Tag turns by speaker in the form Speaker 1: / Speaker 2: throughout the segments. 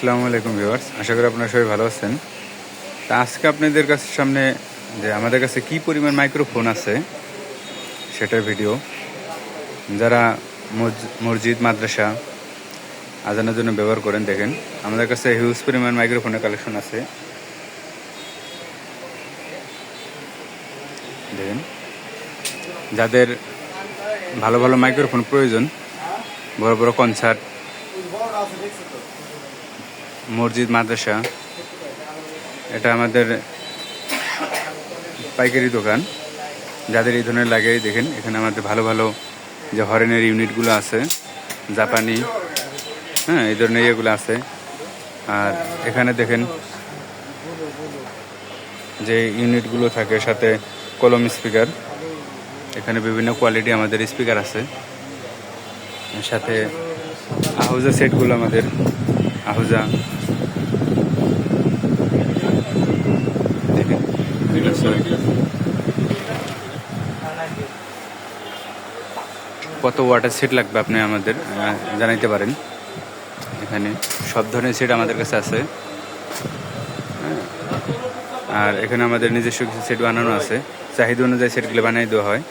Speaker 1: আসসালামু আলাইকুম ভিউয়ার্স, আশা করি আপনারা সবাই ভালো আছেন। তা আজকে আপনাদের কাছে সামনে যে আমাদের কাছে কি পরিমাণ মাইক্রোফোন আছে, সেটার ভিডিও যারা মসজ- মসজিদ, মাদ্রাসা আজানের জন্য ব্যবহার করেন, দেখেন, আমাদের কাছে হিউজ পরিমাণ মাইক্রোফোনের কালেকশন আছে। দেখেন, যাদের ভালো ভালো মাইক্রোফোন প্রয়োজন, বড় বড় কনসার্ট মসজিদ, মাদ্রাসা। এটা আমাদের পাইকারি দোকান। যাদের এই ধরনের লাগে, দেখেন, এখানে আমাদের ভালো ভালো যে হরেনের ইউনিটগুলো আছে, জাপানি হ্যাঁ এই ধরনের ইয়েগুলো আছে। আর এখানে দেখেন যে ইউনিটগুলো থাকে, সাথে কলম স্পিকার। এখানে বিভিন্ন কোয়ালিটি আমাদের স্পিকার আছে। সাথে আহুজা সেটগুলো আমাদের, আহুজা দেখেন কত ওয়াটার সেট লাগবে আপনি আমাদের জানাইতে পারেন? এখানে সব ধরনের সেট আমাদের কাছে আছে। হ্যাঁ। আর এখানে আমাদের নিজস্ব কিছু সেট বানানো আছে। চাহিদা অনুযায়ী সেটগুলো বানিয়ে দেওয়া হয়।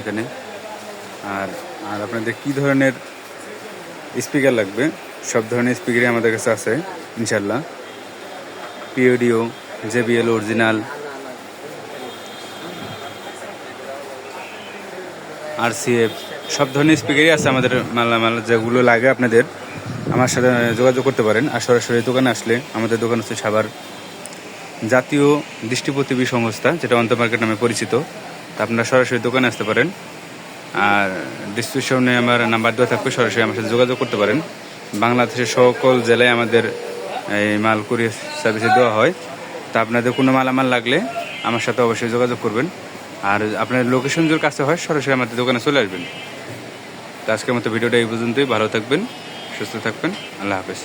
Speaker 1: এখানে। আর আর আপনাদের কী ধরনের স্পিকার লাগবে? সব ধরনের স্পিকারই আমাদের কাছে আছে, ইনশাল্লাহ। পিওডিও জেবিএল অরিজিনাল। আর সিএফ সব ধরনের স্পিকারই আছে আমাদের মালামাল, যেগুলো লাগে আপনাদের। আমার সাথে যোগাযোগ করতে পারেন আর সরাসরি দোকানে আসলে আমাদের দোকান হচ্ছে সাভার। জাতীয় দৃষ্টি সংস্থা, যেটা অন্ত মার্কেট নামে পরিচিত। তা আপনারা সরাসরি দোকানে আসতে পারেন। আর ডিসক্রিপশনে আমার নাম্বার দেওয়া থাকবে, সরাসরি আমার সাথে যোগাযোগ করতে পারেন। বাংলাদেশের সকল জেলায় আমাদের এই মাল কুরিয়ার সার্ভিসে দেওয়া হয়। আপনাদের কোনো মালামাল লাগলে আমার সাথে অবশ্যই যোগাযোগ করবেন। আর আপনার লোকেশন যদি কাছে হয়, সরাসরি আমাদের দোকানে চলে আসবেন। তো আজকের মতো ভিডিওটা এই পর্যন্তই। ভালো থাকবেন, সুস্থ থাকবেন। আল্লাহ হাফেজ।